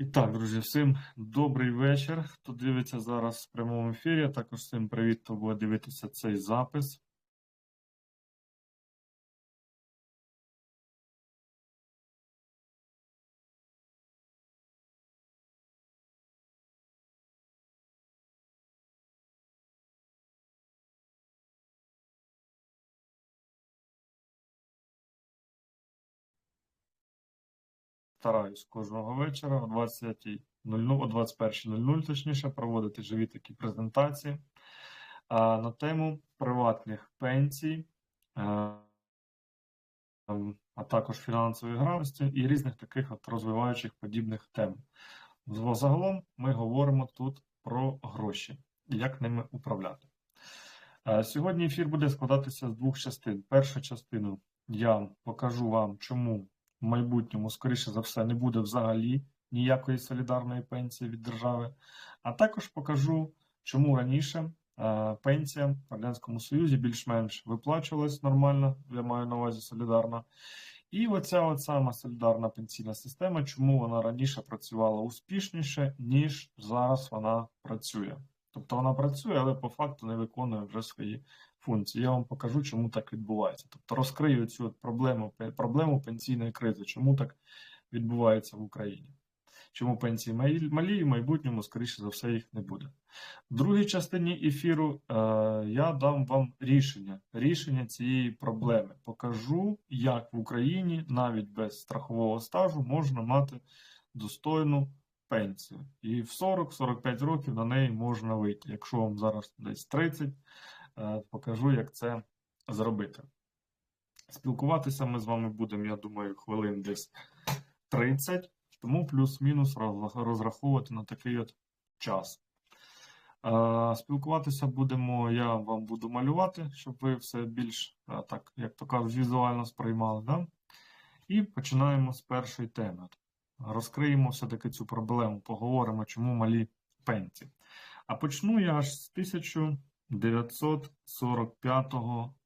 І так, друзі, всім добрий вечір. Хто дивиться зараз в прямому ефірі, також всім привіт, хто буде дивитися цей запис. Стараюсь кожного вечора о 20.00, о 21.00, точніше, проводити живі такі презентації на тему приватних пенсій, а, а також фінансової грамотності і різних таких от розвиваючих подібних тем. Загалом ми говоримо тут про гроші як ними управляти. А, Сьогодні ефір буде складатися з двох частин. Першу частину я покажу вам, чому в майбутньому, скоріше за все, не буде взагалі ніякої солідарної пенсії від держави. А також покажу, чому раніше е, пенсія в Радянському Союзі більш-менш виплачувалась нормально, я маю на увазі солідарна. І оця от сама солідарна пенсійна система, чому вона раніше працювала успішніше, ніж зараз вона працює. Тобто вона працює, але по факту не виконує вже свої функції. Я вам покажу, чому так відбувається. Тобто розкрию цю проблему, проблему пенсійної кризи, чому так відбувається в Україні. Чому пенсії малі і в майбутньому, скоріше за все, їх не буде. В другій частині ефіру е, я дам вам рішення рішення цієї проблеми. Покажу, як в Україні навіть без страхового стажу можна мати достойну пенсію. І в 40-45 років на неї можна вийти. Якщо вам зараз десь 30, е, покажу, як це зробити. Спілкуватися ми з вами будемо, я думаю, хвилин десь 30, тому плюс-мінус розраховувати на такий от час. Е, спілкуватися будемо, я вам буду малювати, щоб ви все більш, е, так, як то кажуть, візуально сприймали. Да? І починаємо з першої теми розкриємо все-таки цю проблему, поговоримо, чому малі пенсії. А почну я аж з 1945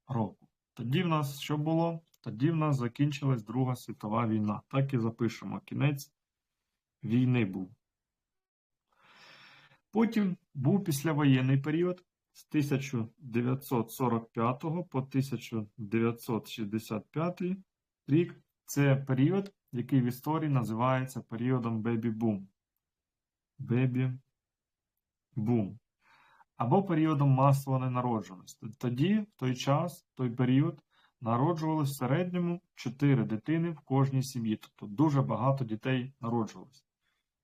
року. Тоді в нас що було? Тоді в нас закінчилась Друга світова війна. Так і запишемо. Кінець війни був. Потім був післявоєнний період з 1945 по 1965 рік. Це період, який в історії називається періодом бебі-бум. Бебі-бум. Або періодом масової ненародженості. Тоді, в той час, в той період, народжувалось в середньому 4 дитини в кожній сім'ї. Тобто дуже багато дітей народжувалось.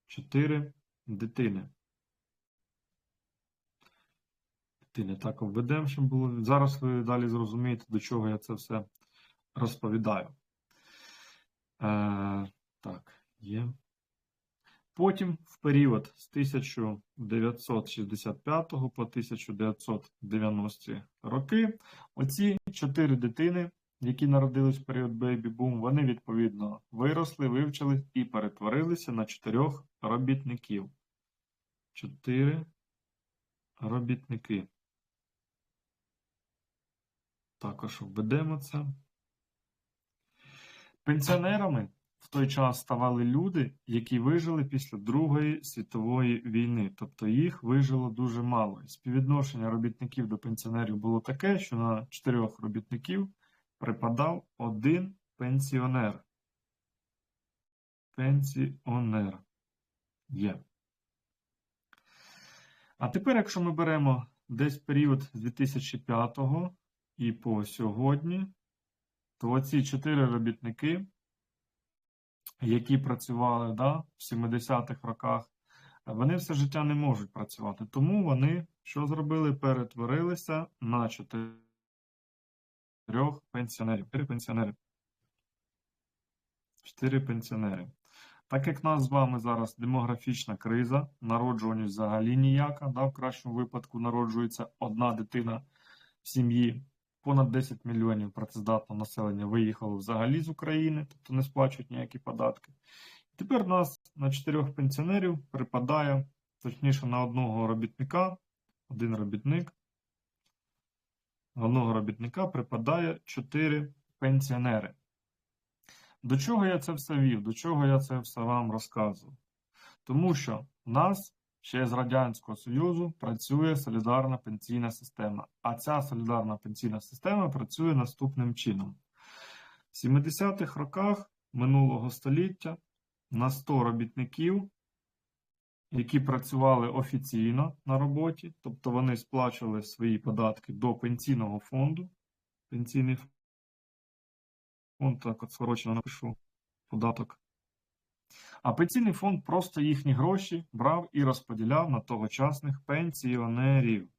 4 дитини. Дитини так обведемо, щоб було. Зараз ви далі зрозумієте, до чого я це все розповідаю. Е, Так, є. Потім в період з 1965 по 1990 роки оці чотири дитини, які народились в період бейбі-бум, вони відповідно виросли, вивчились і перетворилися на чотирьох робітників. Чотири робітники. Також введемо це. Пенсіонерами в той час ставали люди, які вижили після Другої світової війни, тобто їх вижило дуже мало. І співвідношення робітників до пенсіонерів було таке, що на чотирьох робітників припадав один пенсіонер. Пенсіонер є. А тепер, якщо ми беремо десь період з 2005 і по сьогодні, то оці чотири робітники, які працювали да, в 70-х роках, вони все життя не можуть працювати. Тому вони що зробили? Перетворилися на чотирьох пенсіонерів. Чотири пенсіонери. Чотири пенсіонери. Так як нас з вами зараз демографічна криза, народжуваність взагалі ніяка, да, в кращому випадку народжується одна дитина в сім'ї понад 10 мільйонів працездатного населення виїхало взагалі з України, тобто не сплачують ніякі податки. Тепер нас на чотирьох пенсіонерів припадає, точніше, на одного робітника, один робітник, одного робітника припадає 4 пенсіонери. До чого я це все вів? До чого я це все вам розказував? Тому що нас ще з Радянського Союзу працює солідарна пенсійна система. А ця солідарна пенсійна система працює наступним чином. В 70-х роках минулого століття на 100 робітників, які працювали офіційно на роботі, тобто вони сплачували свої податки до пенсійного фонду. Пенсійний фонд, так от скорочено напишу податок. А пенсійний фонд просто їхні гроші брав і розподіляв на тогочасних пенсіонерів.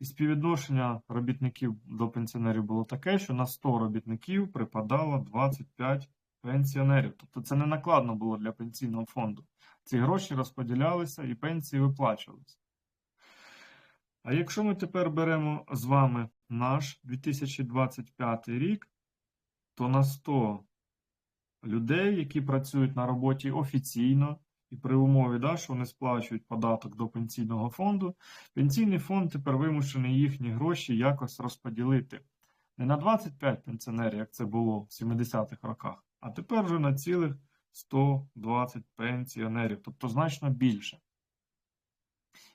І співвідношення робітників до пенсіонерів було таке, що на 100 робітників припадало 25 пенсіонерів. Тобто це не накладно було для пенсійного фонду. Ці гроші розподілялися і пенсії виплачувалися. А якщо ми тепер беремо з вами наш 2025 рік, то на 100 людей, які працюють на роботі офіційно, і при умові, да, що вони сплачують податок до пенсійного фонду, пенсійний фонд тепер вимушений їхні гроші якось розподілити. Не на 25 пенсіонерів, як це було в 70-х роках, а тепер вже на цілих 120 пенсіонерів, тобто значно більше.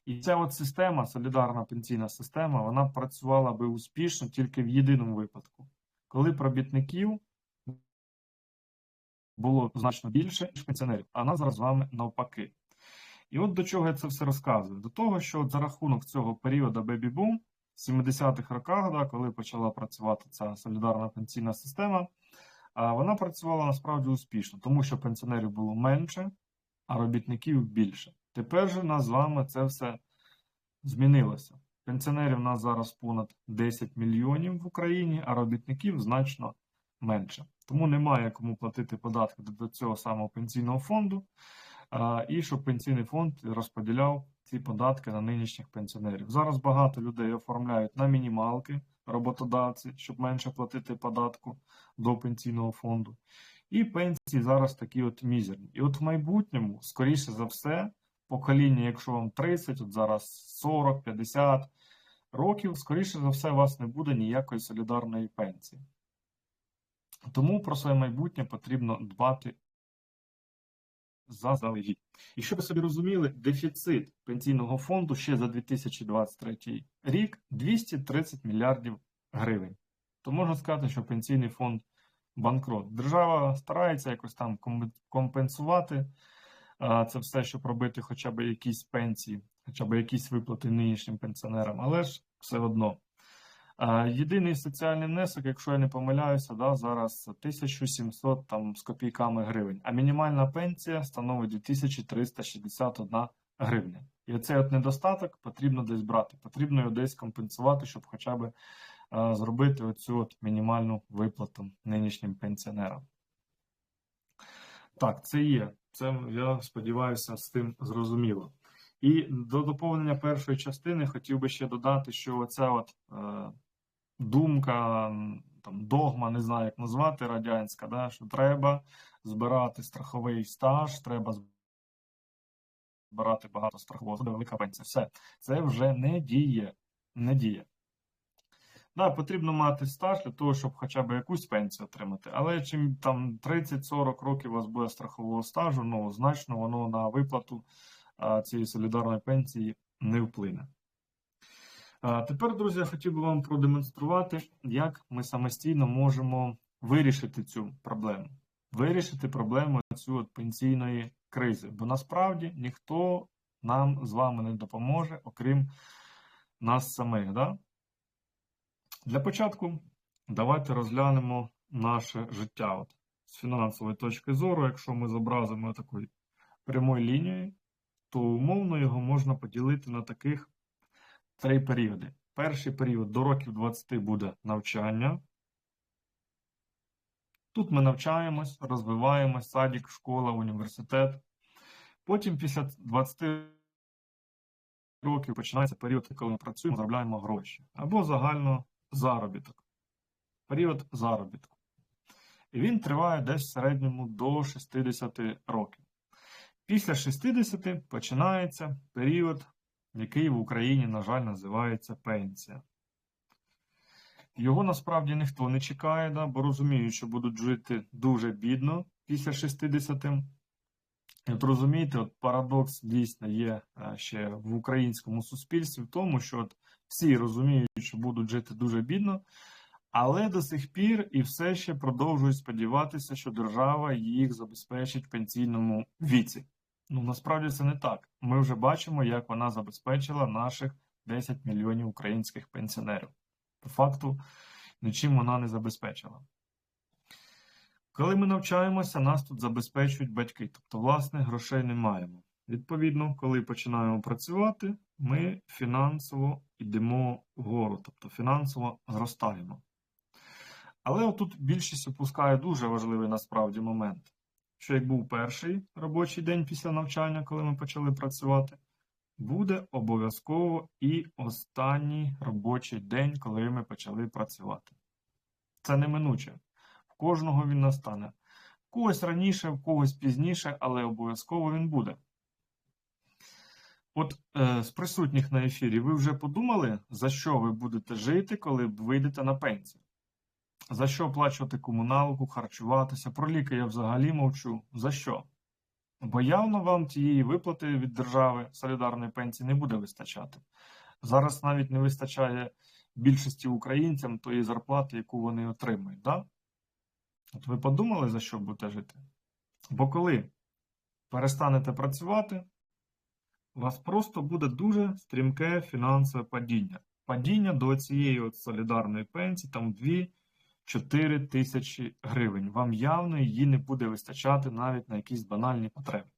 І ця от система, солідарна пенсійна система, вона працювала би успішно тільки в єдиному випадку, коли б робітників було значно більше, ніж пенсіонерів, а нас зараз з вами навпаки. І от до чого я це все розказую? До того, що за рахунок цього періоду бебі-бум, в 70-х роках, да, коли почала працювати ця солідарна пенсійна система, вона працювала насправді успішно, тому що пенсіонерів було менше, а робітників більше. Тепер же нас з вами це все змінилося. Пенсіонерів у нас зараз понад 10 мільйонів в Україні, а робітників значно менше. Тому немає кому платити податки до цього самого пенсійного фонду, і щоб пенсійний фонд розподіляв ці податки на нинішніх пенсіонерів. Зараз багато людей оформляють на мінімалки роботодавці, щоб менше платити податку до пенсійного фонду. І пенсії зараз такі от мізерні. І от в майбутньому, скоріше за все, покоління, якщо вам 30, от зараз 40-50 років, скоріше за все, у вас не буде ніякої солідарної пенсії. Тому про своє майбутнє потрібно дбати заздалегідь. І щоб ви собі розуміли, дефіцит пенсійного фонду ще за 2023 рік 230 мільярдів гривень. То можна сказати, що пенсійний фонд банкрот. Держава старається якось там компенсувати це все, щоб робити хоча б якісь пенсії, хоча б якісь виплати нинішнім пенсіонерам, але ж все одно. Єдиний соціальний внесок, якщо я не помиляюся, да, зараз 1700 там, з копійками гривень, а мінімальна пенсія становить 2361 гривня. І оцей от недостаток потрібно десь брати, потрібно його десь компенсувати, щоб хоча б зробити оцю от мінімальну виплату нинішнім пенсіонерам. Так, це є. Це я сподіваюся, з тим зрозуміло. І до доповнення першої частини хотів би ще додати, що оця от е, думка, там догма, не знаю, як назвати радянська, да, що треба збирати страховий стаж, треба збирати багато страхового, велика пенсія. Все, це вже не діє. Не діє. Да, потрібно мати стаж для того, щоб хоча б якусь пенсію отримати. Але чим там 30-40 років у вас буде страхового стажу, ну значно воно на виплату а, цієї солідарної пенсії не вплине. Тепер, друзі, я хотів би вам продемонструвати, як ми самостійно можемо вирішити цю проблему. Вирішити проблему цю от пенсійної кризи. Бо насправді ніхто нам з вами не допоможе, окрім нас самих. Да? Для початку давайте розглянемо наше життя. От, З фінансової точки зору, якщо ми зобразимо такою прямою лінією, то умовно його можна поділити на таких три періоди. Перший період до років 20 буде навчання. Тут ми навчаємось, розвиваємось, садик, школа, університет. Потім після 20 років починається період, коли ми працюємо, заробляємо гроші. Або загально заробіток. Період заробітку. І він триває десь в середньому до 60 років. Після 60 починається період який в Україні, на жаль, називається пенсія. Його насправді ніхто не чекає, да, бо розуміють, що будуть жити дуже бідно після 60. І От розумієте, от парадокс дійсно є е, ще в українському суспільстві в тому, що от всі розуміють, що будуть жити дуже бідно, але до сих пір і все ще продовжують сподіватися, що держава їх забезпечить в пенсійному віці. Ну насправді це не так. Ми вже бачимо, як вона забезпечила наших 10 мільйонів українських пенсіонерів. По факту, нічим вона не забезпечила. Коли ми навчаємося, нас тут забезпечують батьки, тобто, власне, грошей не маємо. Відповідно, коли починаємо працювати, ми фінансово йдемо вгору, тобто фінансово зростаємо. Але отут більшість опускає дуже важливий насправді момент, що як був перший робочий день після навчання, коли ми почали працювати, буде обов'язково і останній робочий день, коли ми почали працювати. Це неминуче. В кожного він настане. В когось раніше, в когось пізніше, але обов'язково він буде. От е, з присутніх на ефірі, ви вже подумали, за що ви будете жити, коли вийдете на пенсію? За що оплачувати комуналку, харчуватися? Про ліки я взагалі мовчу. За що? Бо явно вам тієї виплати від держави солідарної пенсії не буде вистачати. Зараз навіть не вистачає більшості українцям тої зарплати, яку вони отримують. Да? От ви подумали, за що будете жити? Бо коли перестанете працювати, у вас просто буде дуже стрімке фінансове падіння. Падіння до цієї от солідарної пенсії, там 2-4 тисячі гривень. Вам явно її не буде вистачати навіть на якісь банальні потреби.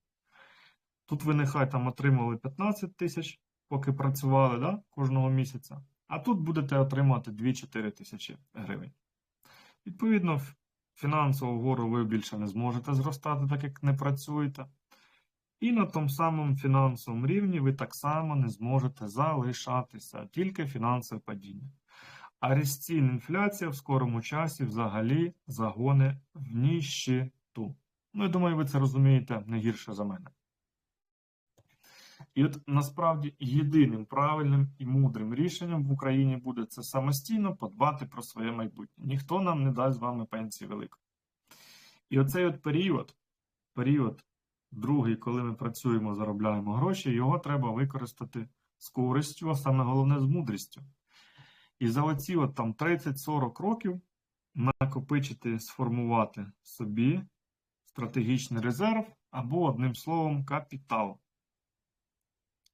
Тут ви нехай там отримали 15 тисяч, поки працювали да, кожного місяця, а тут будете отримувати 2-4 тисячі гривень. Відповідно, фінансово вгору ви більше не зможете зростати, так як не працюєте. І на тому самому фінансовому рівні ви так само не зможете залишатися, тільки фінансове падіння. А різцін інфляція в скорому часі взагалі загоне в ніщиту. Ну, я думаю, ви це розумієте не гірше за мене. І от насправді єдиним правильним і мудрим рішенням в Україні буде це самостійно подбати про своє майбутнє. Ніхто нам не дасть з вами пенсії великої. І оцей от період, період другий, коли ми працюємо, заробляємо гроші, його треба використати з користю, а саме головне з мудрістю. І за оці от там 30-40 років накопичити, сформувати собі стратегічний резерв або, одним словом, капітал.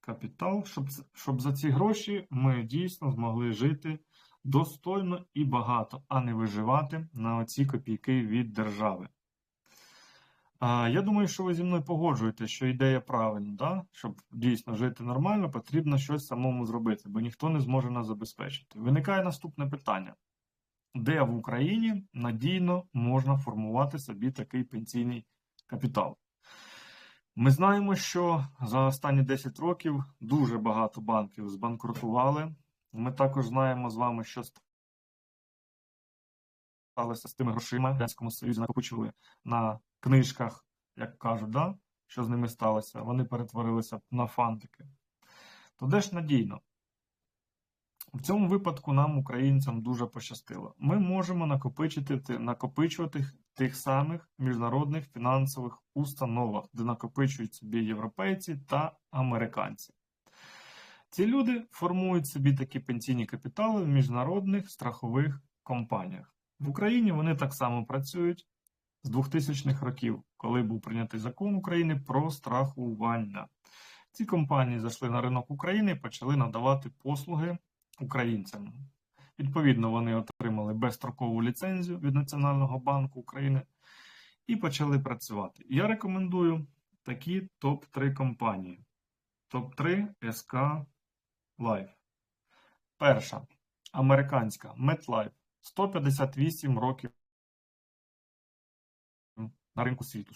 Капітал, щоб, щоб за ці гроші ми дійсно змогли жити достойно і багато, а не виживати на оці копійки від держави. Я думаю, що ви зі мною погоджуєте, що ідея правильна, да? щоб дійсно жити нормально, потрібно щось самому зробити, бо ніхто не зможе нас забезпечити. Виникає наступне питання: де в Україні надійно можна формувати собі такий пенсійний капітал? Ми знаємо, що за останні 10 років дуже багато банків збанкрутували. Ми також знаємо з вами, що сталося з тими грошима в Радянському Союзі накопичували на книжках, як кажуть, да? що з ними сталося. Вони перетворилися на фантики. То де ж надійно? В цьому випадку нам, українцям, дуже пощастило. Ми можемо накопичити, накопичувати тих самих міжнародних фінансових установах, де накопичують собі європейці та американці. Ці люди формують собі такі пенсійні капітали в міжнародних страхових компаніях. В Україні вони так само працюють з 2000-х років, коли був прийнятий закон України про страхування. Ці компанії зайшли на ринок України і почали надавати послуги українцям. Відповідно, вони отримали безстрокову ліцензію від Національного банку України і почали працювати. Я рекомендую такі топ-3 компанії. Топ-3 СК Life. Перша американська MetLife. 158 років на ринку світу.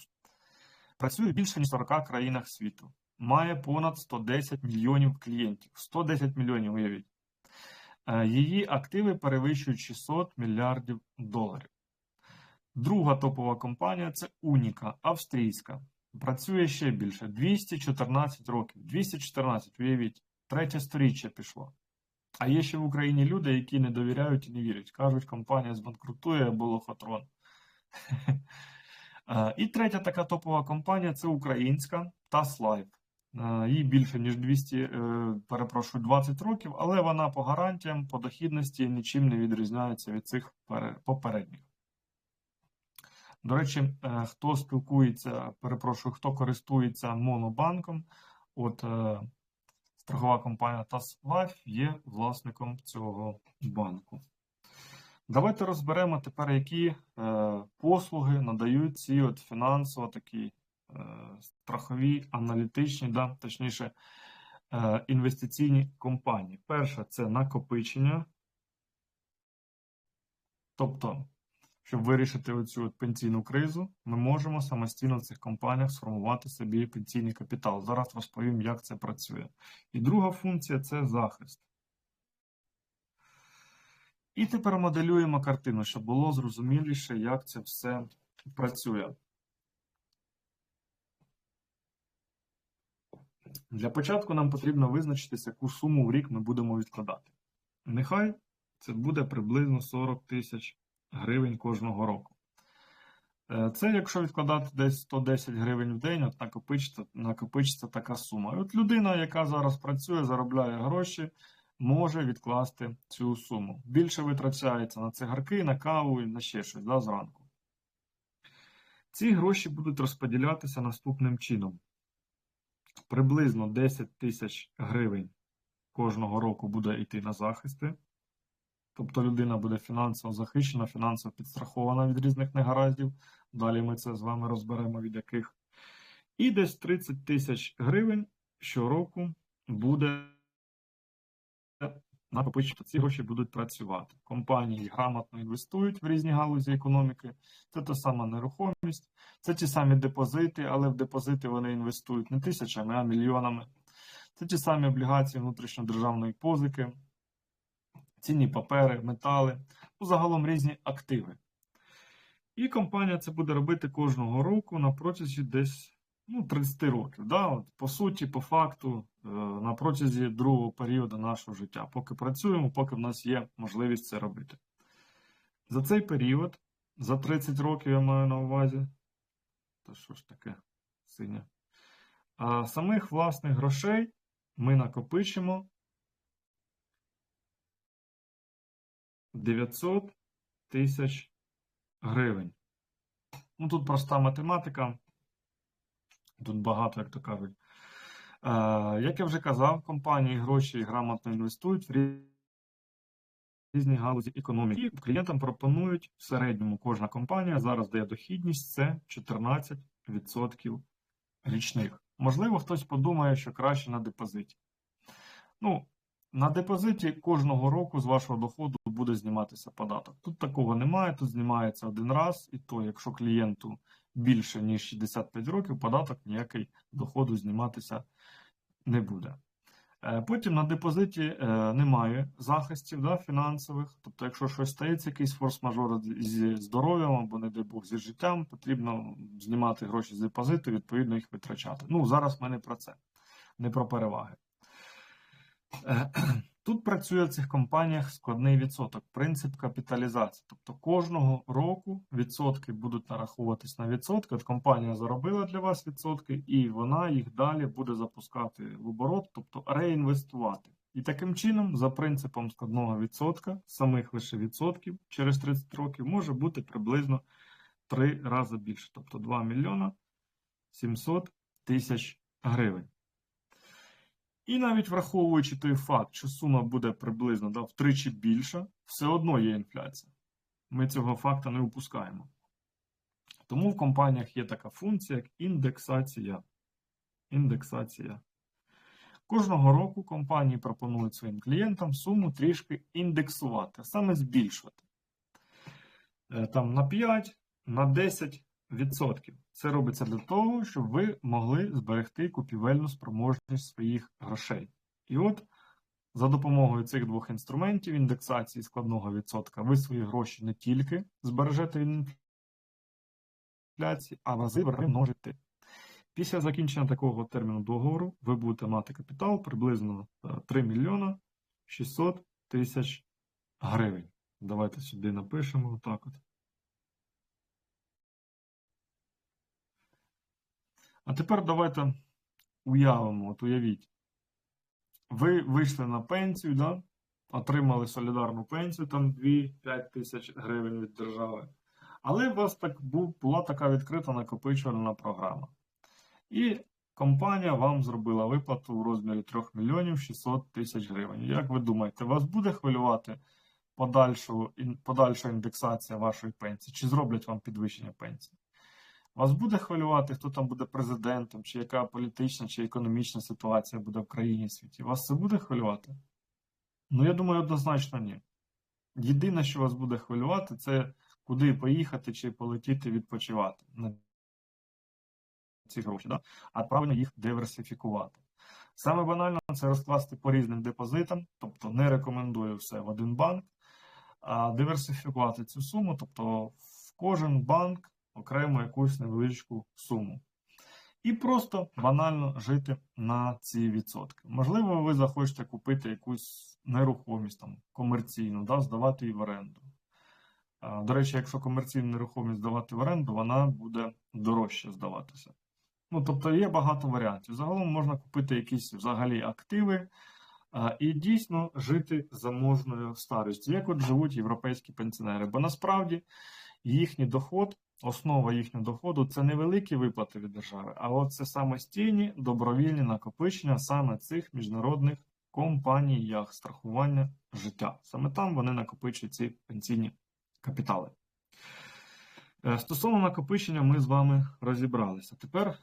Працює в більше ніж 40 країнах світу. Має понад 110 мільйонів клієнтів. 110 мільйонів, уявіть. Е, її активи перевищують 600 мільярдів доларів. Друга топова компанія це Уніка, австрійська. Працює ще більше 214 років. 214, уявіть, третє сторіччя пішло. А є ще в Україні люди, які не довіряють і не вірять. Кажуть, компанія збанкрутує або лохотрон. Е, І третя така топова компанія це українська TAS Life. Е, Їй більше, ніж 200, е, перепрошую, 20 років, але вона по гарантіям, по дохідності нічим не відрізняється від цих попередніх. До речі, хто спілкується, перепрошую, хто користується монобанком, от страхова компанія TAS Life є власником цього банку. Давайте розберемо тепер, які е, послуги надають ці от фінансово такі е, страхові, аналітичні, да, точніше, е, інвестиційні компанії. Перше це накопичення. Тобто, щоб вирішити оцю от пенсійну кризу, ми можемо самостійно в цих компаніях сформувати собі пенсійний капітал. Зараз розповім, як це працює. І друга функція це захист. І тепер моделюємо картину, щоб було зрозуміліше, як це все працює. Для початку нам потрібно визначитися, яку суму в рік ми будемо відкладати. Нехай це буде приблизно 40 тисяч гривень кожного року. Е, Це якщо відкладати десь 110 гривень в день, от накопичиться, накопичиться така сума. І от людина, яка зараз працює, заробляє гроші, може відкласти цю суму. Більше витрачається на цигарки, на каву і на ще щось да, зранку. Ці гроші будуть розподілятися наступним чином. Приблизно 10 тисяч гривень кожного року буде йти на захисти. Тобто людина буде фінансово захищена, фінансово підстрахована від різних негараздів. Далі ми це з вами розберемо від яких. І десь 30 тисяч гривень щороку буде накопичити. Ці гроші будуть працювати. Компанії грамотно інвестують в різні галузі економіки. Це та сама нерухомість, це ті самі депозити, але в депозити вони інвестують не тисячами, а мільйонами. Це ті самі облігації внутрішньодержавної позики, цінні папери, метали, ну, загалом різні активи. І компанія це буде робити кожного року на протязі десь ну, 30 років. Да? От, по суті, по факту, е, на протязі другого періоду нашого життя. Поки працюємо, поки в нас є можливість це робити. За цей період, за 30 років я маю на увазі, та що ж таке синє, а самих власних грошей ми накопичимо 900 тисяч гривень. Ну, тут проста математика. Тут багато, як то кажуть. Е, як я вже казав, компанії гроші грамотно інвестують в різні галузі економіки. І клієнтам пропонують в середньому кожна компанія зараз дає дохідність це 14% річних. Можливо, хтось подумає, що краще на депозиті. Ну, на депозиті кожного року з вашого доходу буде зніматися податок. Тут такого немає, тут знімається один раз, і то, якщо клієнту більше ніж 65 років, податок ніякий доходу зніматися не буде. Е, Потім на депозиті е, немає захистів да, фінансових. Тобто, якщо щось стається, якийсь форс-мажор зі здоров'ям або, не дай Бог, зі життям, потрібно знімати гроші з депозиту, відповідно їх витрачати. Ну, зараз ми не про це, не про переваги. Тут працює в цих компаніях складний відсоток, принцип капіталізації. Тобто кожного року відсотки будуть нараховуватись на відсотки. От компанія заробила для вас відсотки, і вона їх далі буде запускати в оборот, тобто реінвестувати. І таким чином, за принципом складного відсотка, самих лише відсотків через 30 років може бути приблизно 3 рази більше, тобто 2 мільйона 700 тисяч гривень. І навіть враховуючи той факт, що сума буде приблизно да, втричі більша, все одно є інфляція. Ми цього факту не упускаємо. Тому в компаніях є така функція, як індексація. Індексація. Кожного року компанії пропонують своїм клієнтам суму трішки індексувати, саме збільшувати. Е, Там на 5, на 10 відсотків. Це робиться для того, щоб ви могли зберегти купівельну спроможність своїх грошей. І от за допомогою цих двох інструментів індексації складного відсотка, ви свої гроші не тільки збережете від інфляції, а в рази. Після закінчення такого терміну договору ви будете мати капітал приблизно 3 мільйона 600 тисяч гривень. Давайте сюди напишемо отак от. А тепер давайте уявимо, от уявіть. Ви вийшли на пенсію, да? отримали солідарну пенсію, там 2-5 тисяч гривень від держави. Але у вас так була така відкрита накопичувальна програма. І компанія вам зробила виплату в розмірі 3 мільйонів 600 тисяч гривень. Як ви думаєте, вас буде хвилювати подальшу, подальша індексація вашої пенсії? Чи зроблять вам підвищення пенсії? Вас буде хвилювати, хто там буде президентом, чи яка політична чи економічна ситуація буде в країні і світі? Вас це буде хвилювати? Ну, я думаю, однозначно ні. Єдине, що вас буде хвилювати, це куди поїхати чи полетіти відпочивати на ці гроші, да? а правильно їх диверсифікувати. Саме банально це розкласти по різним депозитам, тобто не рекомендую все в один банк, а диверсифікувати цю суму, тобто в кожен банк окремо якусь невеличку суму. І просто банально жити на ці відсотки. Можливо, ви захочете купити якусь нерухомість там, комерційну, да, здавати її в оренду. До речі, якщо комерційну нерухомість здавати в оренду, вона буде дорожче здаватися. Ну, тобто є багато варіантів. Загалом можна купити якісь взагалі активи і дійсно жити заможною старістю, як от живуть європейські пенсіонери. Бо насправді їхній доход, основа їхнього доходу це невеликі виплати від держави, а от це самостійні добровільні накопичення саме цих міжнародних компаніях страхування життя. Саме там вони накопичують ці пенсійні капітали. Е, Стосовно накопичення, ми з вами розібралися. Тепер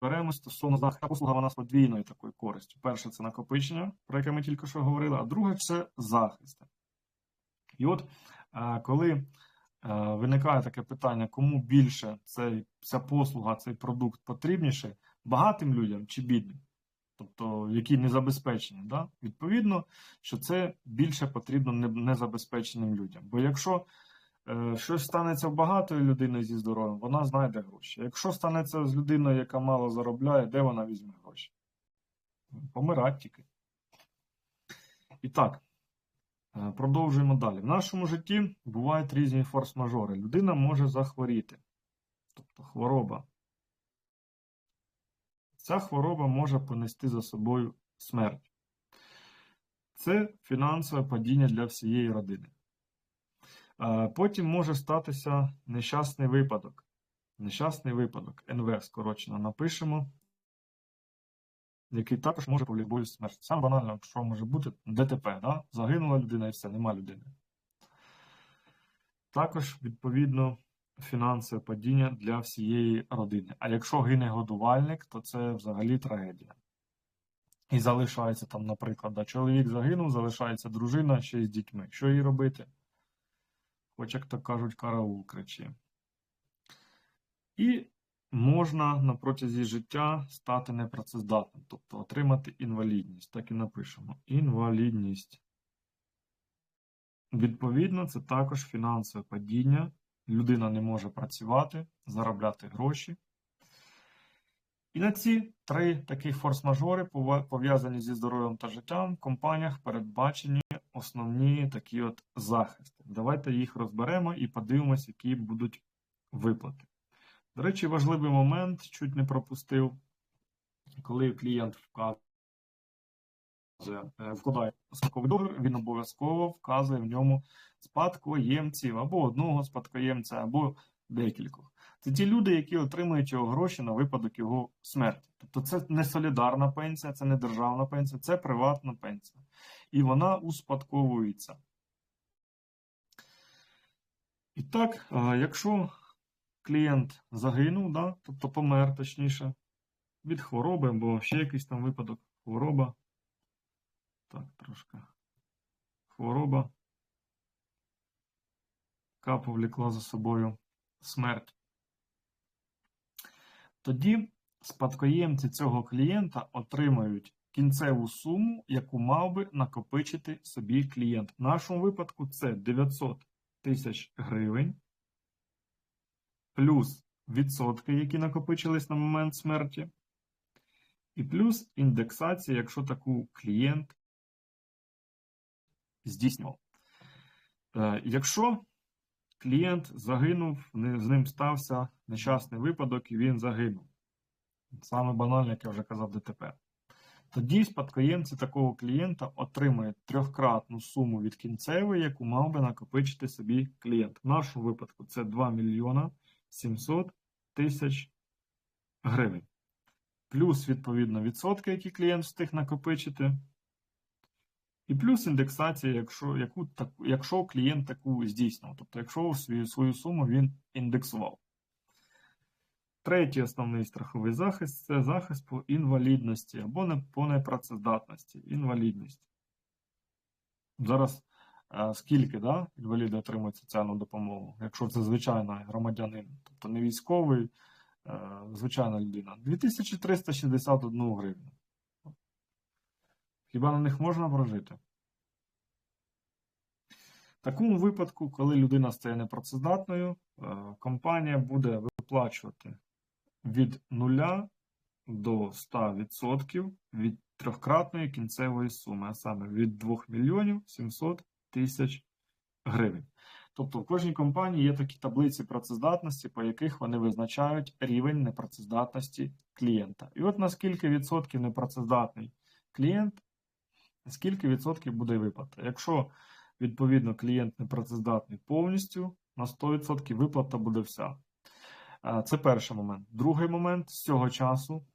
розберемось стосовно захисту. Послуга вона з подвійною такою користю. Перше це накопичення, про яке ми тільки що говорили, а друге це захист. І от е, коли виникає таке питання, кому більше цей, ця послуга, цей продукт потрібніше, багатим людям чи бідним, тобто які не забезпечені, да? відповідно, що це більше потрібно незабезпеченим людям. Бо якщо е, щось станеться в багатої людини зі здоров'ям, вона знайде гроші. Якщо станеться з людиною, яка мало заробляє, де вона візьме гроші? Помирать тільки. І так, е, продовжуємо далі. В нашому житті бувають різні форс-мажори. Людина може захворіти, тобто хвороба. Ця хвороба може понести за собою смерть. Це фінансове падіння для всієї родини. Е, Потім може статися нещасний випадок. Нещасний випадок, НВ скорочено напишемо, який також може повлікти бою смерть. Саме банально, що може бути ДТП, да? загинула людина і все, нема людини. Також, відповідно, фінансове падіння для всієї родини. А якщо гине годувальник, то це взагалі трагедія. І залишається там, наприклад, да, чоловік загинув, залишається дружина ще й з дітьми. Що їй робити? Хоч, як то кажуть, караул кричи. І можна на протязі життя стати непрацездатним, тобто отримати інвалідність. Так і напишемо. Інвалідність. Відповідно, це також фінансове падіння. Людина не може працювати, заробляти гроші. І на ці три таких форс-мажори, пов'язані зі здоров'ям та життям, в компаніях передбачені основні такі от захисти. Давайте їх розберемо і подивимось, які будуть виплати. До речі, важливий момент, чуть не пропустив, коли клієнт вказує, е, вкладає спадковий договір, він обов'язково вказує в ньому спадкоємців або одного спадкоємця, або декількох. Це ті люди, які отримують його гроші на випадок його смерті. Тобто це не солідарна пенсія, це не державна пенсія, це приватна пенсія. І вона успадковується. І так, е, якщо клієнт загинув, да, тобто помер точніше, від хвороби або ще якийсь там випадок хвороба. Так, трошки. Хвороба, яка повлекла за собою смерть. Тоді спадкоємці цього клієнта отримають кінцеву суму, яку мав би накопичити собі клієнт. В нашому випадку це 900 тисяч гривень плюс відсотки, які накопичились на момент смерті, і плюс індексація, якщо таку клієнт здійснював. Е, Якщо клієнт загинув, з ним стався нещасний випадок і він загинув. Саме банальне, як я вже казав, ДТП. Тоді спадкоємці такого клієнта отримують трьохкратну суму від кінцевої, яку мав би накопичити собі клієнт. В нашому випадку це 2 мільйона 700 тисяч гривень. Плюс, відповідно, відсотки, які клієнт встиг накопичити. І плюс індексація, якщо, яку, так, якщо клієнт таку здійснив. Тобто, якщо свою, свою суму він індексував. Третій основний страховий захист це захист по інвалідності або не по непрацездатності. Інвалідність. Зараз скільки да, інваліди отримують соціальну допомогу, якщо це звичайний громадянин, тобто не військовий, е, звичайна людина. 2361 гривню. Хіба на них можна прожити? В такому випадку, коли людина стає непрацездатною, е, компанія буде виплачувати від 0 до 100% від трьохкратної кінцевої суми, а саме від 2 мільйонів 700 тисяч гривень. Тобто в кожній компанії є такі таблиці працездатності, по яких вони визначають рівень непрацездатності клієнта. І от наскільки відсотків непрацездатний клієнт, скільки відсотків буде виплата. Якщо відповідно клієнт непрацездатний повністю, на 100% виплата буде вся. Е, Це перший момент. Другий момент з цього часу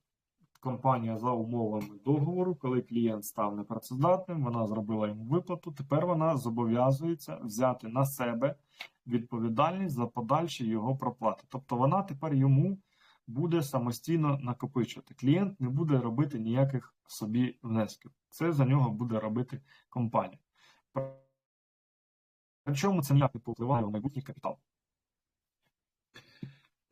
компанія за умовами договору, коли клієнт став непрацездатним, вона зробила йому виплату. Тепер вона зобов'язується взяти на себе відповідальність за подальші його проплати. Тобто вона тепер йому буде самостійно накопичувати. Клієнт не буде робити ніяких собі внесків. Це за нього буде робити компанія. Причому це ніяк не повпливає на майбутній капітал.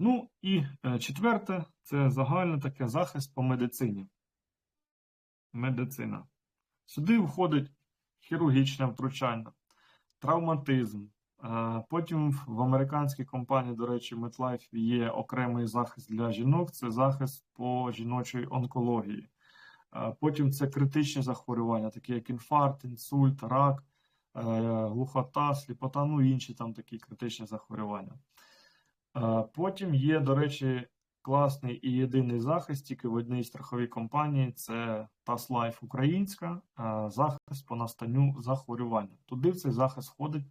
Ну і е, четверте, це загальний таке захист по медицині. Медицина. Сюди входить хірургічне втручання, травматизм. Е, Потім в американській компанії, до речі, MetLife є окремий захист для жінок, це захист по жіночій онкології. Е, Потім це критичні захворювання, такі як інфаркт, інсульт, рак, глухота, сліпота, ну і інші там такі критичні захворювання. Е, Потім є, до речі, класний і єдиний захист тільки в одній страховій компанії це TAS Life Українська, е, захист по настанню захворювання. Туди в цей захист входить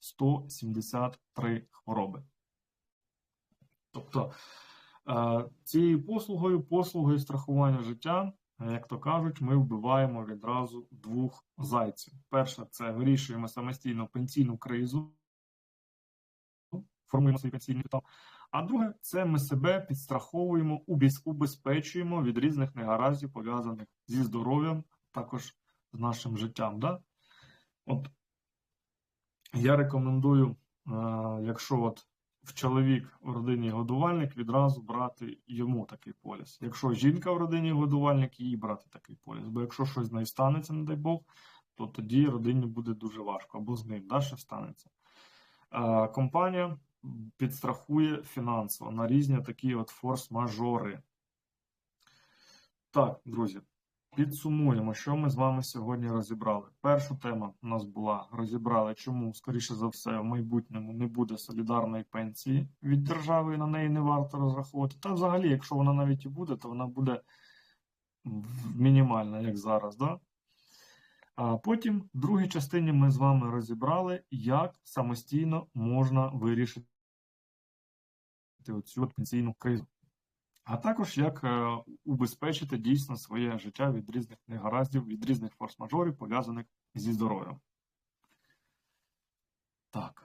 173 хвороби. Тобто е, цією послугою, послугою страхування життя, як то кажуть, ми вбиваємо відразу двох зайців. Перше, це вирішуємо самостійно пенсійну кризу формуємо свій пенсійний капітал. А друге, це ми себе підстраховуємо, убезпечуємо від різних негараздів, пов'язаних зі здоров'ям, також з нашим життям. Да? От я рекомендую, е, якщо от в чоловік в родині годувальник, відразу брати йому такий поліс. Якщо жінка в родині годувальник, їй брати такий поліс. Бо якщо щось з нею станеться, не дай Бог, то тоді родині буде дуже важко, або з ним що станеться. Е, Компанія підстрахує фінансово на різні такі от форс-мажори. Так, друзі, підсумуємо, що ми з вами сьогодні розібрали. Перша тема у нас була: розібрали, чому, скоріше за все, в майбутньому не буде солідарної пенсії від держави, і на неї не варто розраховувати. Та взагалі, якщо вона навіть і буде, то вона буде мінімальна, як зараз. Да? А потім, в другій частині, ми з вами розібрали, як самостійно можна вирішити от пенсійну кризу. А також як е, убезпечити дійсно своє життя від різних негараздів, від різних форс-мажорів, пов'язаних зі здоров'ям. Так.